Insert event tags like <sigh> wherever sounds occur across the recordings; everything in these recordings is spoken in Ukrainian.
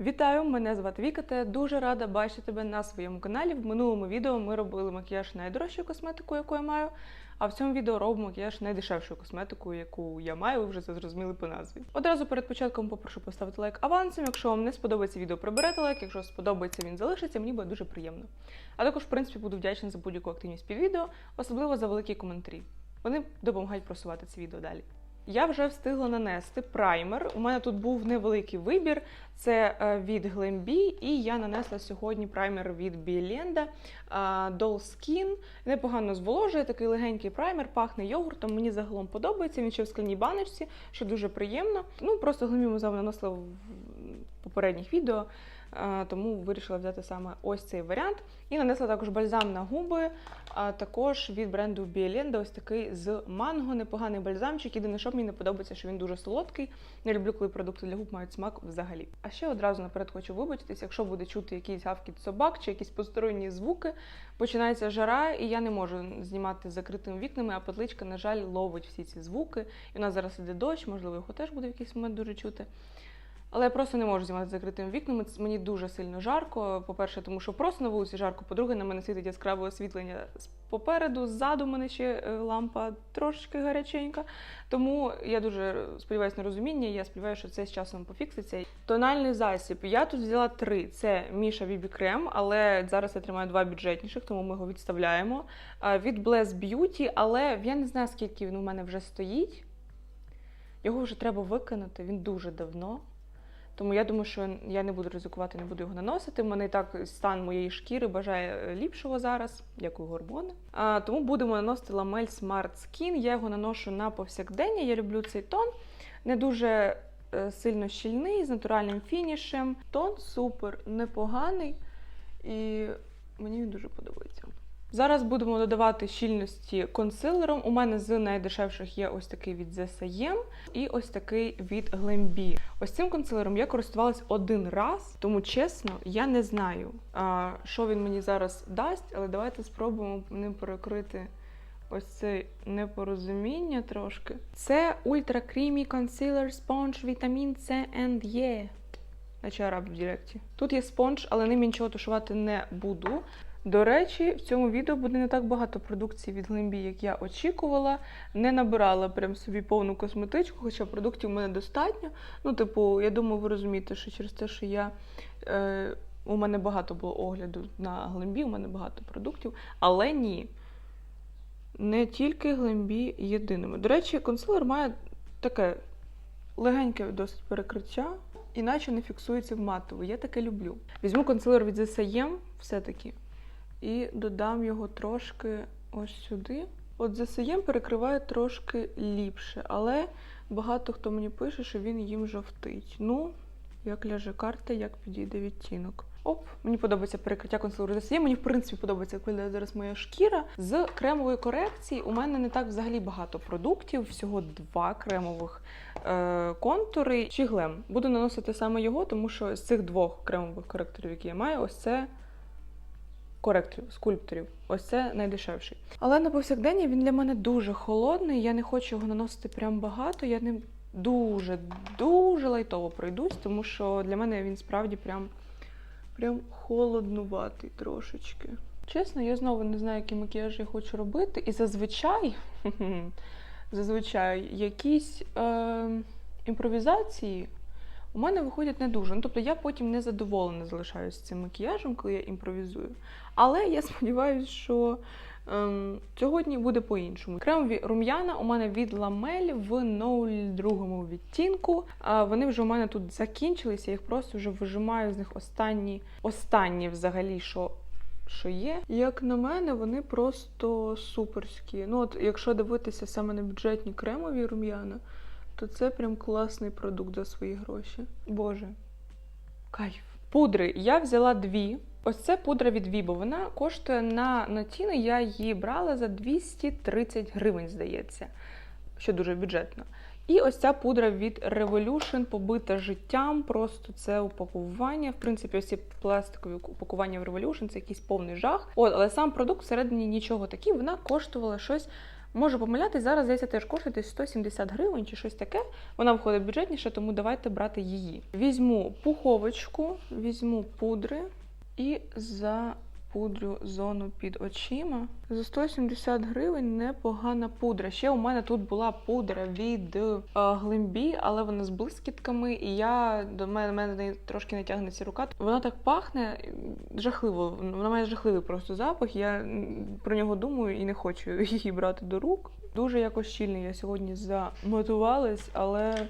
Вітаю! Мене звати Віка. та дуже рада бачити тебе на своєму каналі. В минулому відео ми робили макіяж найдорожчою косметикою, яку я маю. А в цьому відео робимо макіяж найдешевшою косметикою, яку я маю, ви вже це зрозуміли по назві. Одразу перед початком попрошу поставити лайк авансом. Якщо вам не сподобається відео, приберете лайк. Якщо сподобається, він залишиться, мені буде дуже приємно. А також, в принципі, буду вдячна за будь-яку активність під відео, особливо за великі коментарі. Вони допомагають просувати це відео далі. Я вже встигла нанести праймер. У мене тут був невеликий вибір. Це е, від Glambi, і я нанесла сьогодні праймер від е, Doll Skin. Непогано зволожує, такий легенький праймер, пахне йогуртом. Мені загалом подобається. Він ще в скляній баночці, що дуже приємно. Ну просто Glambi ми з в попередніх відео. Е, Тому вирішила взяти саме ось цей варіант. І нанесла також бальзам на губи, а також від бренду Bielenda, ось такий з манго, непоганий бальзамчик. Єдине, що мені не подобається, що він дуже солодкий. Не люблю, коли продукти для губ мають смак взагалі. А ще одразу наперед хочу вибачитись, якщо буде чути якийсь гавкіт собак чи якісь посторонні звуки, починається жара, і я не можу знімати з закритими вікнами, а петличка, на жаль, ловить всі ці звуки. І у нас зараз іде дощ, можливо, його теж буде в якийсь момент дуже чути. Але я просто не можу знімати закритими вікнами. Мені дуже сильно жарко. По-перше, тому що просто на вулиці жарко. По-друге, на мене світить яскраве освітлення попереду, ззаду мене ще е, лампа трошечки гаряченька. Тому я дуже сподіваюся на розуміння. Я сподіваюся, що це з часом пофікситься. Тональний засіб. Я тут взяла три: це Міша Бібі Крем, але зараз я тримаю два бюджетніших, тому ми його відставляємо. Від Bless Beauty, але я не знаю, скільки він у мене вже стоїть. Його вже треба викинути, він дуже давно. Тому я думаю, що я не буду ризикувати, не буду його наносити. У мене і так стан моєї шкіри бажає е, ліпшого зараз, дякую гормони. А, тому будемо наносити ламель Smart Skin. Я його наношу на повсякдення. Я люблю цей тон. Не дуже е, сильно щільний, з натуральним фінішем. Тон супер непоганий, і мені він дуже подобається. Зараз будемо додавати щільності консилером. У мене з найдешевших є ось такий від ZSM і ось такий від Glambi. Ось цим консилером я користувалась один раз, тому чесно, я не знаю, що він мені зараз дасть, але давайте спробуємо ним перекрити ось це непорозуміння трошки. Це Ultra Creamy Concealer Sponge Vitamin C and E. Наче араб в Директі. Тут є спонж, але ним нічого тушувати не буду. До речі, в цьому відео буде не так багато продукції від Glambi, як я очікувала. Не набирала прям собі повну косметичку, хоча продуктів у мене достатньо. Ну, типу, я думаю, ви розумієте, що через те, що я. Е, у мене багато було огляду на Glambi, у мене багато продуктів, але ні. Не тільки Glambi єдиними. До речі, консилер має таке легеньке досить перекриття, іначе не фіксується в матову. Я таке люблю. Візьму консилер від ZSM все-таки і додам його трошки ось сюди. От ZSM перекриває трошки ліпше, але багато хто мені пише, що він їм жовтить. Ну, як ляже карта, як підійде відтінок. Оп, мені подобається перекриття консилеру ZSM. Мені в принципі подобається, як виглядає зараз моя шкіра. З кремової корекції у мене не так взагалі багато продуктів, всього два кремових е, контури чи глем. Буду наносити саме його, тому що з цих двох кремових коректорів, які я маю, ось це коректорів, скульпторів. Ось це найдешевший. Але на повсякденні він для мене дуже холодний. Я не хочу його наносити прям багато. Я ним дуже, дуже лайтово пройдусь, тому що для мене він справді прям, прям холоднуватий трошечки. Чесно, я знову не знаю, який макіяж я хочу робити. І зазвичай, <laughs> зазвичай, якісь е, імпровізації у мене виходять не дуже. Ну, тобто я потім не задоволена залишаюся цим макіяжем, коли я імпровізую. Але я <laughs> сподіваюся, що ем, сьогодні буде по-іншому. Кремові рум'яна у мене від ламель в 02 відтінку. А вони вже у мене тут закінчилися, я їх просто вже вижимаю з них останні, останні взагалі, що. Що є, як на мене, вони просто суперські. Ну, от якщо дивитися саме на бюджетні кремові рум'яна, то це прям класний продукт за свої гроші. Боже, кайф. Пудри я взяла дві. Ось це пудра від Vibo. Вона коштує на Notino, я її брала за 230 гривень, здається, що дуже бюджетно. І ось ця пудра від Revolution, побита життям, просто це упакування. В принципі, ось ці пластикові упакування в Revolution це якийсь повний жах. От, але сам продукт всередині нічого такий, вона коштувала щось Можу помилятись, зараз здається теж коштує десь 170 гривень чи щось таке. Вона виходить бюджетніше, тому давайте брати її. Візьму пуховочку, візьму пудри і запудрю зону під очима. За 170 гривень непогана пудра. Ще у мене тут була пудра від е, Глембі, але вона з блискітками, і я до мене, мене трошки не тягнеться рука. Вона так пахне жахливо. Вона має жахливий просто запах. Я про нього думаю і не хочу <laughs> її брати до рук. Дуже якось щільно я сьогодні замотувалась, але,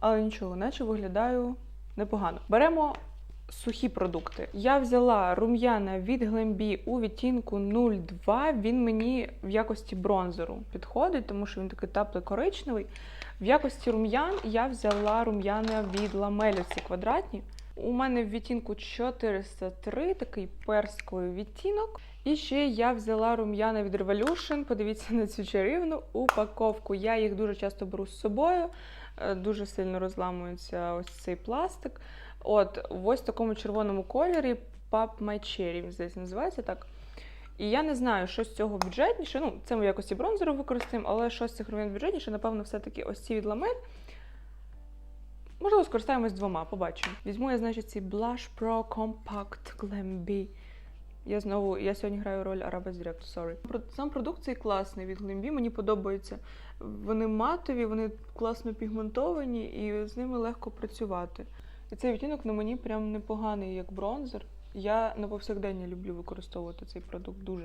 але нічого, наче виглядаю непогано. Беремо сухі продукти. Я взяла рум'яна від Глембі у відтінку 02. Він мені в якості бронзеру підходить, тому що він такий теплий коричневий. В якості рум'ян я взяла рум'яна від ламелі, квадратні. У мене в відтінку 403 такий персковий відтінок. І ще я взяла рум'яна від Revolution. Подивіться на цю чарівну упаковку. Я їх дуже часто беру з собою. Е, Дуже сильно розламується ось цей пластик. От, в такому червоному кольорі Pop My Cherry, здається, називається так. І я не знаю, що з цього бюджетніше. Ну, це ми в якості бронзеру використаємо, але що з цих рум'ян бюджетніше, напевно, все-таки ось ці від ламель. Можливо, скористаємось двома, побачимо. Візьму я, значить, ці Blush Pro Compact Glam B. Я знову, я сьогодні граю роль Arabes Direct, sorry. Сам продукт цей класний від Glam B, мені подобається. Вони матові, вони класно пігментовані і з ними легко працювати. І цей відтінок на мені прям непоганий, як бронзер. Я на повсякдення люблю використовувати цей продукт дуже.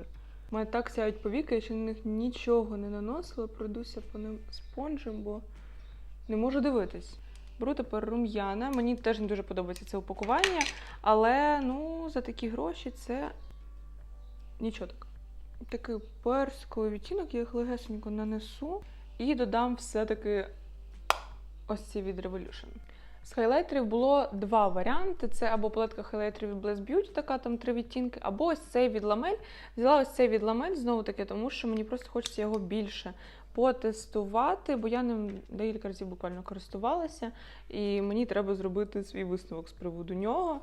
У мене так сяють повіки, я ще на них нічого не наносила, пройдуся по ним спонжем, бо не можу дивитись. Беру тепер рум'яна. Мені теж не дуже подобається це упакування, але ну, за такі гроші це нічого так. Такий персковий відтінок, я їх легесенько нанесу і додам все-таки ось ці від Revolution. З хайлайтерів було два варіанти: це або палетка хайлайтерів від Bless Beauty, така там три відтінки, або ось цей від ламель. Взяла ось цей від ламель знову таки, тому що мені просто хочеться його більше потестувати, бо я ним декілька разів буквально користувалася, і мені треба зробити свій висновок з приводу нього.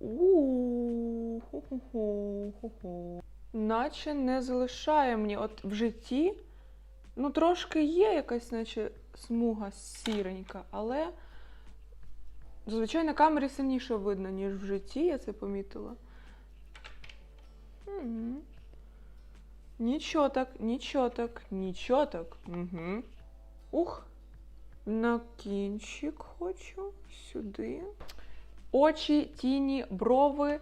у ху-ху-ху, ху-ху. Наче не залишає мені от в житті. Ну, трошки є якась, наче, смуга сіренька, але зазвичай на камері сильніше видно, ніж в житті, я це помітила. Мгм. Нічого так, нічого так, нічого так. Угу. Ух. На кінчик хочу сюди. Очі, тіні, брови.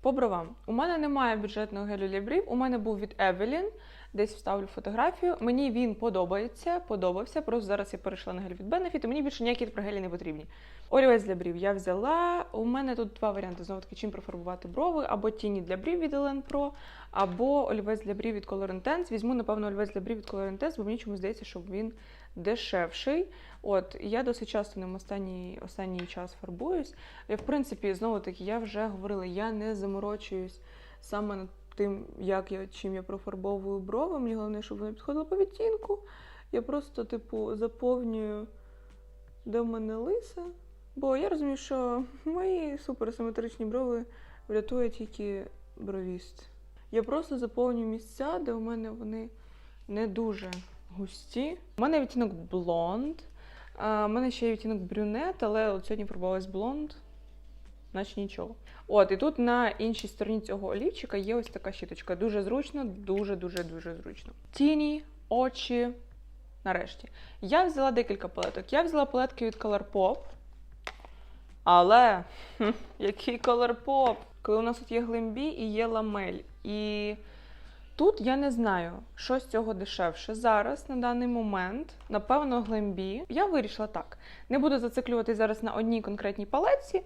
По бровам. У мене немає бюджетного гелю для брів. У мене був від Evelyn. Десь вставлю фотографію. Мені він подобається, подобався. Просто зараз я перейшла на гель від Benefit, і мені більше ніякі гелі не потрібні. Олівець для брів я взяла. У мене тут два варіанти. Знову таки, чим профарбувати брови, або тіні для брів від Elen Pro, або олівець для брів від Color Intense. Візьму, напевно, олівець для брів від Color Intense, бо мені чомусь здається, що він дешевший. От, я досить часто ним останній, останній час фарбуюсь. І, в принципі, знову таки, я вже говорила, я не заморочуюсь саме над тим, як я чим я профарбовую брови. Мені головне, щоб вони підходили по відтінку. Я просто, типу, заповнюю, де в мене лиса. Бо я розумію, що мої суперсиметричні брови врятує тільки бровіст. Я просто заповнюю місця, де у мене вони не дуже густі. У мене відтінок блонд. У мене ще є відтінок брюнет, але от сьогодні фарбувалась блонд, наче нічого. От, і тут на іншій стороні цього олівчика є ось така щіточка. Дуже зручно, дуже-дуже дуже зручно. Тіні, очі. Нарешті. Я взяла декілька палеток. Я взяла палетки від Colourpop. Але який Colourpop? Коли у нас тут є глембі і є ламель. І тут я не знаю, що з цього дешевше. Зараз, на даний момент, напевно, глембі. Я вирішила так. Не буду зациклюватись зараз на одній конкретній палетці.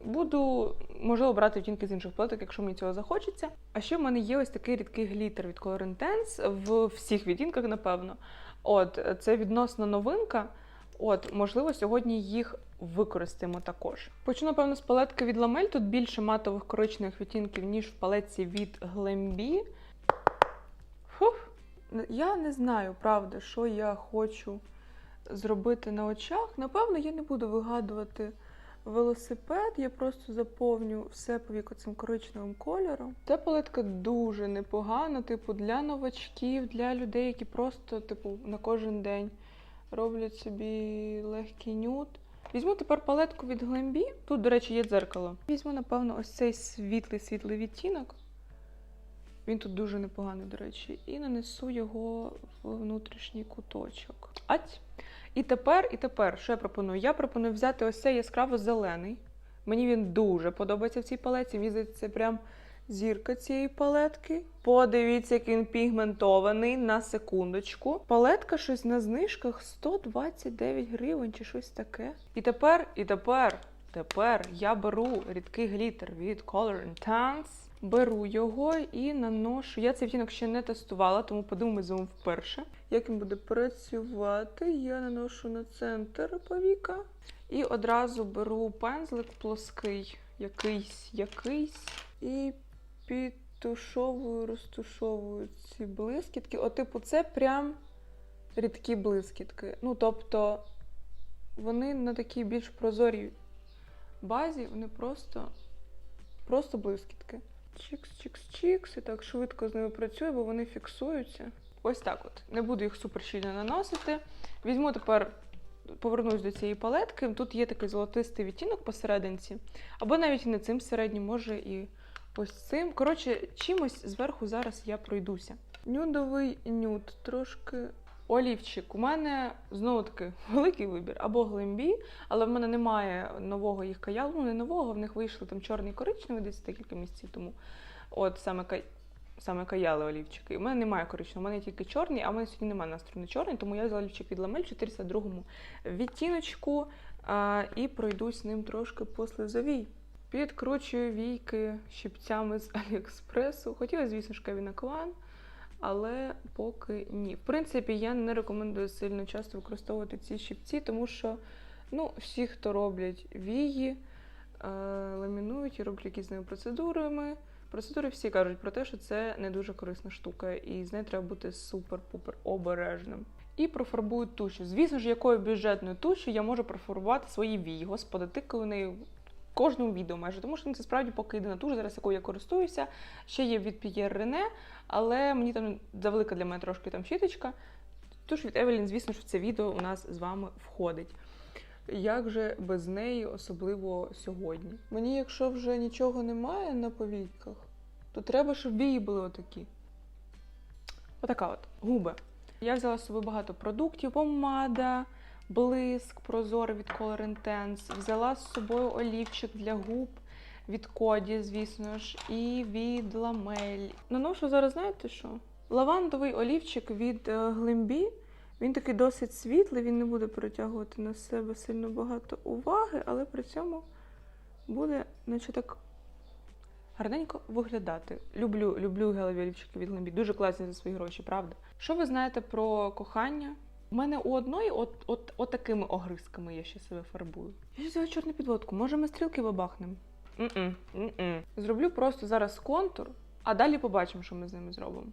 Буду, можливо, брати відтінки з інших палеток, якщо мені цього захочеться. А ще в мене є ось такий рідкий глітер від Color Intense в всіх відтінках, напевно. От, це відносно новинка. От, можливо, сьогодні їх використаємо також. Почну, напевно, з палетки від Ламель. Тут більше матових коричневих відтінків, ніж в палетці від Glambi. Фух. Я не знаю, правда, що я хочу зробити на очах. Напевно, я не буду вигадувати велосипед. Я просто заповню все повіку цим коричневим кольором. Ця палетка дуже непогана, типу, для новачків, для людей, які просто, типу, на кожен день роблять собі легкий нюд. Візьму тепер палетку від Глембі. Тут, до речі, є дзеркало. Візьму, напевно, ось цей світлий світлий відтінок. Він тут дуже непоганий, до речі, і нанесу його в внутрішній куточок. Ать! І тепер, і тепер, що я пропоную? Я пропоную взяти ось цей яскраво зелений. Мені він дуже подобається в цій палеті. Мені здається, прям зірка цієї палетки. Подивіться, як він пігментований на секундочку. Палетка щось на знижках 129 гривень чи щось таке. І тепер, і тепер, тепер я беру рідкий глітер від Color Intense. Беру його і наношу. Я цей відтінок ще не тестувала, тому подумаю з вперше. Як він буде працювати, я наношу на центр повіка. І одразу беру пензлик плоский, якийсь, якийсь, і підтушовую, розтушовую ці блискітки. О, типу, це прям рідкі блискітки. Ну, тобто, вони на такій більш прозорій базі, вони просто, просто блискітки. Чікс, чікс, чікс. І так швидко з ними працюю, бо вони фіксуються. Ось так от. Не буду їх супер щільно наносити. Візьму тепер, повернусь до цієї палетки. Тут є такий золотистий відтінок посерединці. Або навіть не цим середнім, може і ось цим. Коротше, чимось зверху зараз я пройдуся. Нюдовий нюд, трошки. Олівчик. У мене знову таки <laughs> великий вибір або глимбі, але в мене немає нового їх каялу. Ну, не нового, в них вийшли там чорний коричневий десь декілька місяців тому. От саме кай... саме каяли олівчики. У мене немає коричневого, у мене тільки чорний, а в мене сьогодні немає настрою на чорний, тому я взяла олівчик від ламель 402 відтіночку а, і пройдусь ним трошки по слизовій. Підкручую війки щипцями з <laughs> Аліекспресу. Хотіла, звісно ж, Кевіна Клан, але поки ні. В принципі, я не рекомендую сильно часто використовувати ці щипці, тому що ну, всі, хто роблять вії, е, ламінують і роблять якісь ними процедурами. Процедури всі кажуть про те, що це не дуже корисна штука, і з нею треба бути супер-пупер обережним. І профарбую тушу. Звісно ж, якою бюджетною тушю я можу профарбувати свої вії. Господи, тикаю нею кожному відео майже, тому що ну, це справді поки єдина туш, зараз якою я користуюся. Ще є від Pierre René, але мені там завелика для мене трошки там щіточка. Туш від Евелін, звісно в це відео у нас з вами входить. Як же без неї, особливо сьогодні? Мені, якщо вже нічого немає на повійках, то треба, щоб вії були отакі. Отака от губи. Я взяла з собою багато продуктів: помада, блиск, прозорий від Color Intense. Взяла з собою олівчик для губ від Коді, звісно ж, і від Ламель. Наношу зараз, знаєте що? Лавандовий олівчик від е, Глимбі. Він такий досить світлий, він не буде притягувати на себе сильно багато уваги, але при цьому буде, наче так гарненько виглядати. Люблю, люблю гелеві олівчики від Глембі. Дуже класні за свої гроші, правда. Що ви знаєте про кохання? У мене у одної от, от, от такими огризками я ще себе фарбую. Я взяла чорну підводку. Може, ми стрілки бабахнемо? Зроблю просто зараз контур, а далі побачимо, що ми з ними зробимо.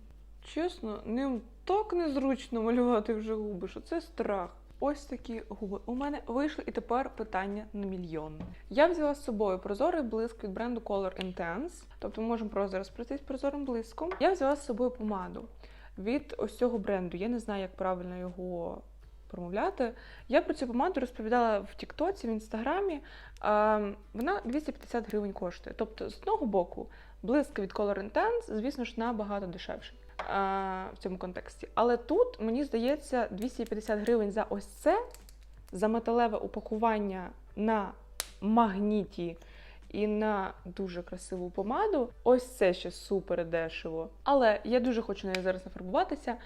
Чесно, ним так незручно малювати вже губи, що це страх. Ось такі губи. У мене вийшли і тепер питання на мільйон. Я взяла з собою прозорий блиск від бренду Color Intense, тобто ми можемо просто зараз пройти з прозорим блиском. Я взяла з собою помаду від ось цього бренду. Я не знаю, як правильно його промовляти. Я про цю помаду розповідала в Тіктоці, в інстаграмі. Вона 250 гривень коштує. Тобто, з одного боку, блиск від Color Intense, звісно ж, набагато дешевший в цьому контексті. Але тут, мені здається, 250 гривень за ось це, за металеве упакування на магніті і на дуже красиву помаду. Ось це ще супер дешево. Але я дуже хочу нею зараз нафарбуватися.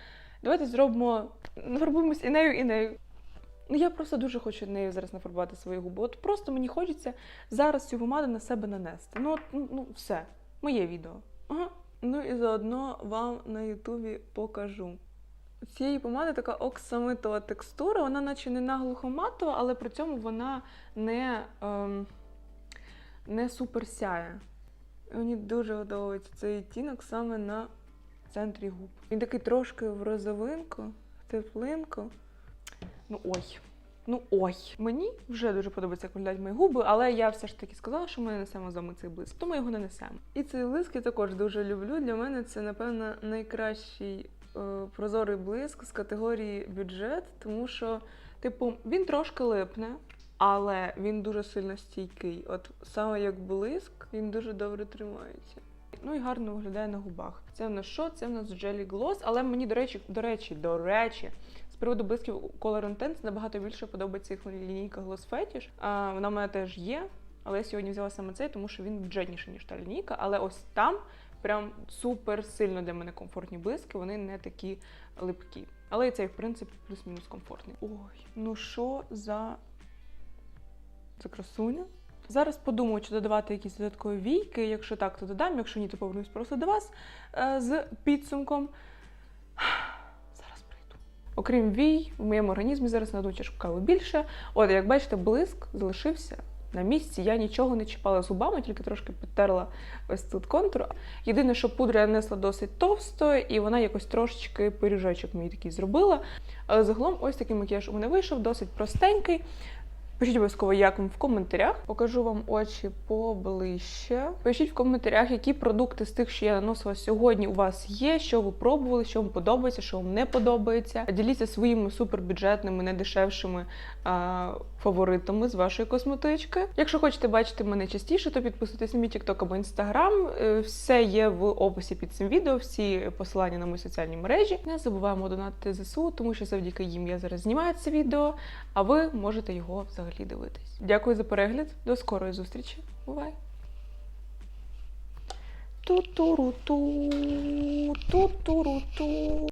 Давайте зробимо, нафарбуємось і нею, і нею. Ну, я просто дуже хочу нею зараз нафарбувати свої губи. От просто мені хочеться зараз цю помаду на себе нанести. Ну, от, ну, ну все, моє відео. Ага. Ну і заодно вам на Ютубі покажу. У цієї помади така оксамитова текстура, вона наче не наглухо матова, але при цьому вона не, ем, не супер сяє. Мені дуже подобається цей відтінок саме на центрі губ. Він такий трошки в розовинку, в теплинку. Ну ой, Ну ой, мені вже дуже подобається, як виглядають мої губи, але я все ж таки сказала, що ми не несемо з вами цей блиск, тому його не несемо. І цей блиск я також дуже люблю. Для мене це, напевно, найкращий е, прозорий блиск з категорії бюджет, тому що, типу, він трошки липне, але він дуже сильно стійкий. От саме як блиск, він дуже добре тримається. Ну і гарно виглядає на губах. Це в нас що? Це в нас Jelly Gloss, але мені, до речі, до речі, до речі, з приводу блисків Color Intense набагато більше подобається їх лінійка Gloss Fetish. А, вона в мене теж є, але я сьогодні взяла саме цей, тому що він бюджетніший, ніж та лінійка. Але ось там прям супер сильно для мене комфортні блиски, вони не такі липкі. Але і цей, в принципі, плюс-мінус комфортний. Ой, ну що за, за красуня? Зараз подумаю, чи додавати якісь додаткові війки. Якщо так, то додам. Якщо ні, то повернусь просто до вас е, з підсумком. Зараз прийду. Окрім вій, в моєму організмі зараз на одну чашку кави більше. От, як бачите, блиск залишився на місці. Я нічого не чіпала зубами, тільки трошки підтерла ось тут контур. Єдине, що пудра я несла досить товсто, і вона якось трошечки пиріжечок мій такий зробила. Але загалом ось такий макіяж у мене вийшов, досить простенький. Пишіть обов'язково, як вам в коментарях. Покажу вам очі поближче. Пишіть в коментарях, які продукти з тих, що я наносила сьогодні, у вас є, що ви пробували, що вам подобається, що вам не подобається. Діліться своїми супербюджетними, недешевшими а, фаворитами з вашої косметички. Якщо хочете бачити мене частіше, то підписуйтесь на мій TikTok або Instagram. Е, Все є в описі під цим відео, всі посилання на мої соціальні мережі. Не забуваємо донатити ЗСУ, тому що завдяки їм я зараз знімаю це відео, а ви можете його взагалі дивитись. Дякую за перегляд. До скорої зустрічі. Бувай! Ту-туру-ту, ту-туру-ту.